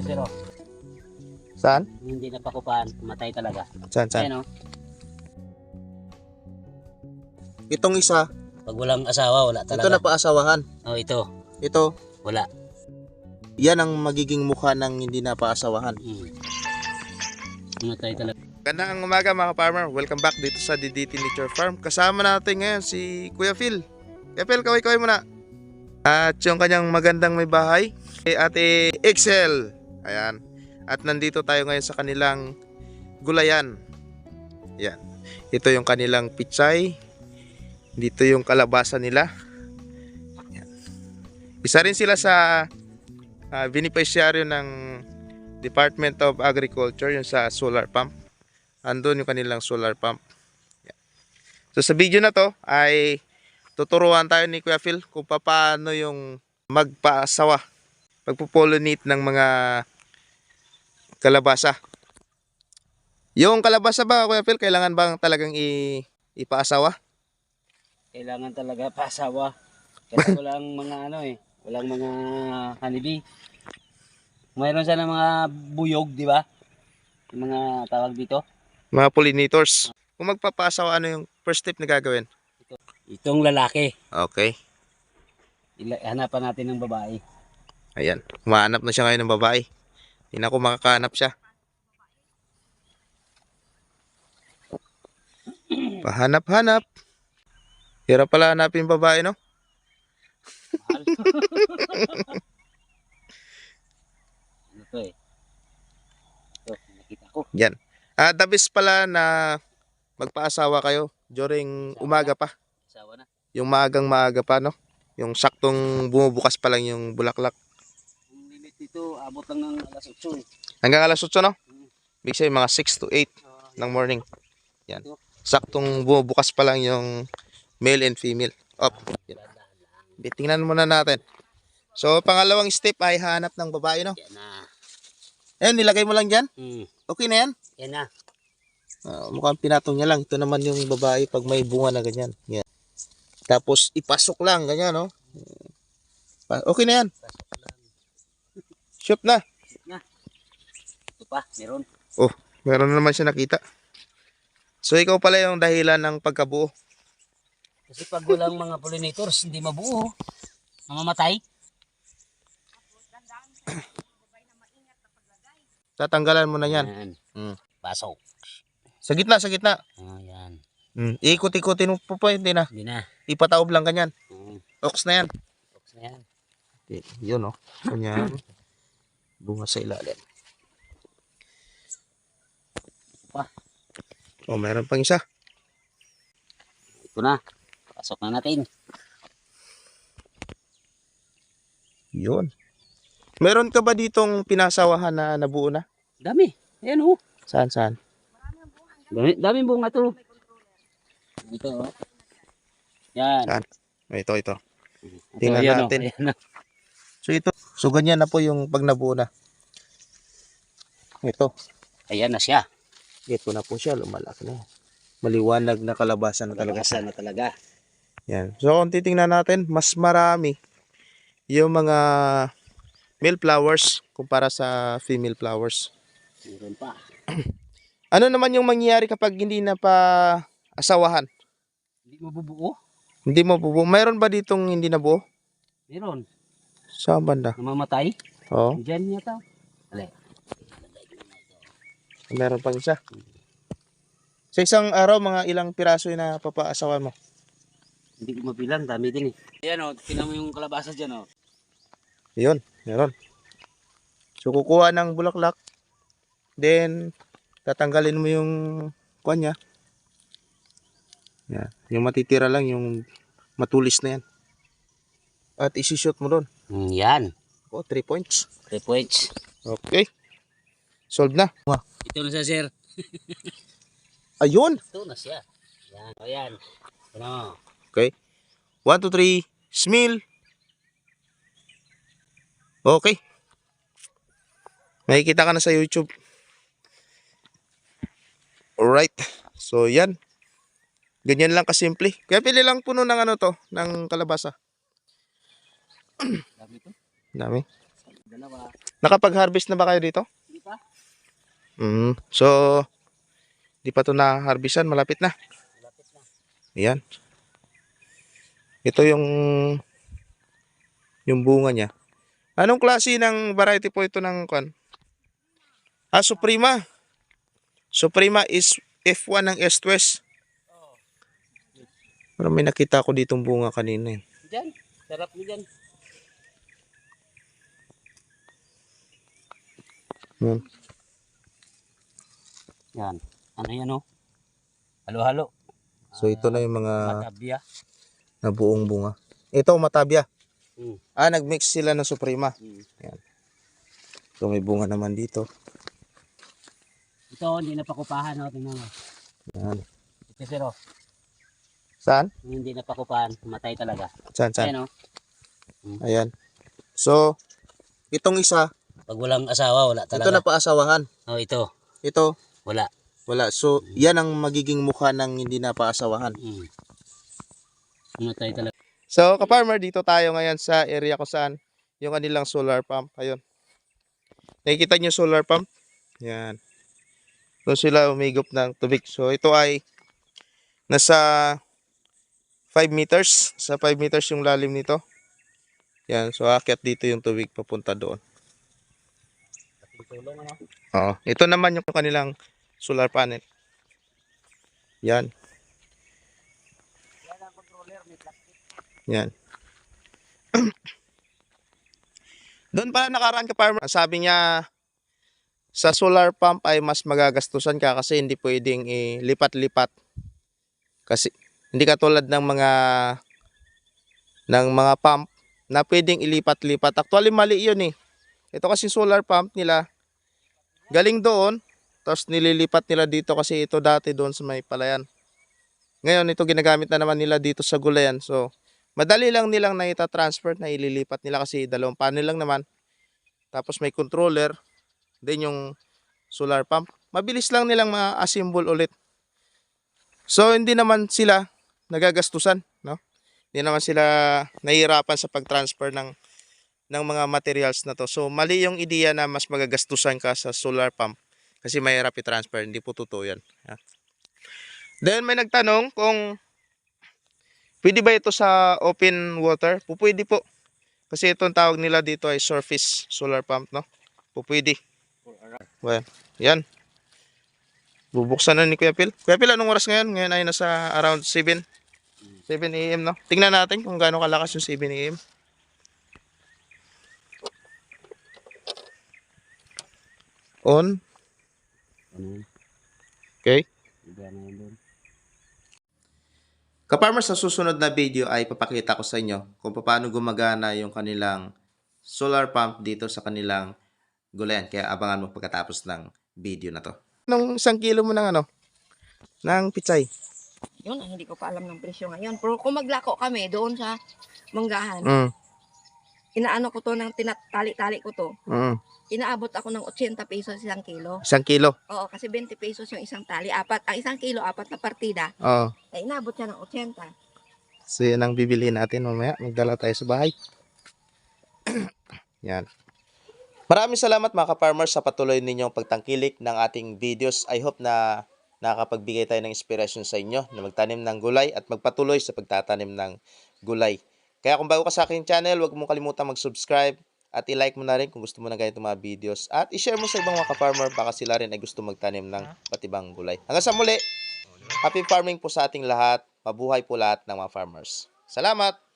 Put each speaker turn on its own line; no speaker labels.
Ito sir, oh.
Saan?
Hindi napakupahan. Matay talaga.
Saan, saan?
Ayan, oh.
Itong isa,
Pag walang asawa, wala
ito
talaga.
na paasawahan.
Oh, ito.
Ito,
Wala.
yan ang magiging mukha ng hindi na paasawahan.
Hmm. Matay talaga.
Gandang umaga mga farmer. Welcome back dito sa DDT Nature Farm. Kasama natin ngayon si Kuya Phil. Kuya Phil, kaway-kaway muna. At yung kanyang magandang may bahay, kay Ate Excel. Ayan. At nandito tayo ngayon sa kanilang gulayan. Yan. Ito yung kanilang pichay. Dito yung kalabasa nila. Yan. Isa rin sila sa uh, beneficiaryo ng Department of Agriculture, yung sa solar pump andun yung kanilang solar pump. Yan. So sa video na to ay tuturuan tayo ni Kuya Phil kung paano yung magpaasawa, pagpupollinate ng mga kalabasa. Yung kalabasa ba Kuya Phil, kailangan bang talagang i ipaasawa?
Kailangan talaga pasawa. Kasi walang mga ano eh. Walang mga honeybee. Mayroon sana mga buyog, di ba? Yung mga tawag dito.
Mga pollinators. Kung magpapaasawa, ano yung first step na gagawin?
Itong lalaki.
Okay.
Hanapan natin ng babae.
Ayan. Humahanap na siya ngayon ng babae. Hindi na ako makakahanap siya. Pahanap-hanap. Hirap pala hanapin babae, no?
Mahal. ano to eh? Ito, nakita ko.
Yan. Ah, the best pala na magpaasawa kayo during umaga pa.
Asawa na.
Yung maagang maaga pa, no? Yung saktong bumubukas pa lang yung bulaklak.
Dito, abot lang ng alas 8 eh.
Hanggang alas 8, no? Big say mga 6 to 8 ng morning. Yan. Saktong bumubukas pa lang yung male and female. Up. Yan. Tingnan muna natin. So, pangalawang step ay hanap ng babae, no?
Yan na.
Ayan, nilagay mo lang dyan.
Hmm.
Okay na yan.
Yan na.
Ah, mukhang pinatong niya lang. Ito naman yung babae pag may bunga na ganyan. Yan. Tapos, ipasok lang, ganyan, no? Okay na yan. Shoot na.
Ito pa, meron.
Oh, meron na naman siya nakita. So, ikaw pala yung dahilan ng pagkabuo.
Kasi pag walang mga pollinators, hindi mabuo. Mamamatay.
Tatanggalan mo na yan.
Yan.
Mm.
Pasok.
Sa gitna, sa gitna.
Ah, yan.
Mm. Ikot-ikotin mo po pa, hindi na.
Hindi na.
Ipataob lang ganyan.
Hmm.
Ox na yan.
Box na yan.
Okay, yun, oh. Ganyan. Bunga sa ilalim.
Pa.
Oh, meron pang isa.
Ito na. Pasok na natin.
Yun. Meron ka ba ditong pinasawahan na nabuo na?
Dami. Ayan oh.
Saan, saan?
Dami, daming bunga to. Ito oh. Yan.
Saan? Oh, Ito, ito.
Ito,
Tingnan
ayan, oh.
natin.
Ayan, oh.
So, ito. So, ganyan na po yung pag nabuo na. Ito.
Ayan na siya.
Ito na po siya. Lumalaki na. Maliwanag na kalabasan na talaga siya.
Kalakasan na talaga.
Yan. So, kung titingnan natin, mas marami yung mga male flowers kumpara sa female flowers.
Meron pa.
Ano naman yung mangyayari kapag hindi na pa asawahan?
Hindi mabubuo.
Hindi mo bubuo. Mayroon ba ditong hindi nabuo?
Meron.
Sa banda?
Namamatay.
Oo.
Diyan yata. Ali.
Meron pang isa. Sa isang araw, mga ilang piraso yung napapaasawan mo?
Hindi ko mabilang. Dami din eh. Ayan oh. Tingnan mo yung kalabasa dyan oh.
Yun, meron. So, kukuha ng bulaklak. Then, tatanggalin mo yung kuha niya. Yan. Yung matitira lang, yung matulis na yan. At isi-shoot mo doon.
Mm, yan.
O, 3 points.
3 points.
Okay. Solved na.
Ito na siya sir.
Ayun.
Ito na siya. Yan. O yan. Ano?
Okay. 1, 2, 3. Smell. Okay. Makikita ka na sa YouTube. Alright. So, yan. Ganyan lang kasimple. Kaya pili lang puno ng ano to, ng kalabasa.
Dami ito.
Dami.
Dalawa.
Nakapag-harvest na ba kayo dito?
Di ba?
Mm. So, di pa to na-harvestan. Malapit na.
Malapit na.
Ayan. Ito yung yung bunga niya. Anong klase ng variety po ito ng kwan? Ah, Suprema. Suprema is F1 ng S2S.
Oo.
Pero may nakita ko ditong bunga kanina eh.
Diyan. Sarap mo dyan.
Hmm.
Yan. Ano yan oh? Halo-halo.
So ito na yung mga
Matabya.
nabuong bunga. Ito matabya.
Mm.
Ah, nagmix sila ng Suprema.
Mm.
So may bunga naman dito.
Ito, hindi na pakupahan. Oh. Tingnan mo.
Yan.
Ito siro.
Saan?
Yung hindi na pakupahan. Matay talaga.
Saan, saan?
Ayan oh.
Ayan. So, itong isa,
Pag walang asawa, wala
ito
talaga.
na paasawahan.
Oh, ito.
Ito,
Wala.
wala. So, yan ang magiging mukha ng hindi na paasawahan.
Mm. Matay talaga.
So, ka-farmer, dito tayo ngayon sa area kung saan yung kanilang solar pump. Ayun. Nakikita niyo solar pump? Yan. Doon sila umigop ng tubig. So, ito ay nasa 5 meters. Sa 5 meters yung lalim nito. Yan. So, akyat dito yung tubig papunta doon.
Tulong ano?
Oo. Ito naman yung kanilang solar panel. Yan.
Yan ang controller. May.
Yan. Doon pala nakaraan ka farmer. Sabi niya sa solar pump ay mas magagastusan ka kasi hindi pwedeng ilipat-lipat. Kasi hindi katulad ng mga ng mga pump na pwedeng ilipat-lipat. Actually mali 'yun eh. Ito kasi solar pump nila galing doon tapos nililipat nila dito kasi ito dati doon sa may palayan. Ngayon ito ginagamit na naman nila dito sa gulayan. So Madali lang nilang na transfer na ililipat nila kasi dalawang panel lang naman. Tapos may controller, then yung solar pump. Mabilis lang nilang ma-assemble ulit. So hindi naman sila nagagastusan, no? Hindi naman sila nahihirapan sa pag-transfer ng ng mga materials na to. So mali yung ideya na mas magagastusan ka sa solar pump kasi mahirap i-transfer, hindi po totoo yan. ha? Then may nagtanong kung Pwede ba ito sa open water? Pupwede po. Kasi itong tawag nila dito ay surface solar pump, no? Pupwede. Well, yan. Bubuksan na ni Kuya Phil. Kuya Phil, anong oras ngayon? Ngayon ay nasa around 7. 7 a.m. no? Tingnan natin kung gaano kalakas yung 7 a.m. On.
Ano?
Okay. Kaparmers, sa susunod na video ay papakita ko sa inyo kung paano gumagana yung kanilang solar pump dito sa kanilang gulayan. Kaya abangan mo pagkatapos ng video na to. Nung isang kilo mo ng ano? Ng pitsay.
Yun, ang hindi ko pa alam ng presyo ngayon. Pero kung maglako kami doon sa manggahan,
Mm,
inaano ko to ng tinatali-tali ko to.
mm.
Inaabot ako ng 80 pesos isang kilo.
Isang kilo.
Oo, kasi 20 pesos yung isang tali. Apat, ang isang kilo, apat na partida.
Oo.
Eh, inabot siya ng 80.
So yan ang bibili natin mamaya. Magdala tayo sa bahay. yan. Maraming salamat mga ka-farmers sa patuloy ninyong pagtangkilik ng ating videos. I hope na nakakapagbigay tayo ng inspiration sa inyo na magtanim ng gulay at magpatuloy sa pagtatanim ng gulay. Kaya kung bago ka sa aking channel, huwag mong kalimutan mag-subscribe at i-like mo na rin kung gusto mo na ganitong mga videos. At i-share mo sa ibang mga ka-farmer baka sila rin ay gusto magtanim ng patibang gulay. Hanggang sa muli, happy farming po sa ating lahat. Mabuhay po lahat ng mga farmers. Salamat!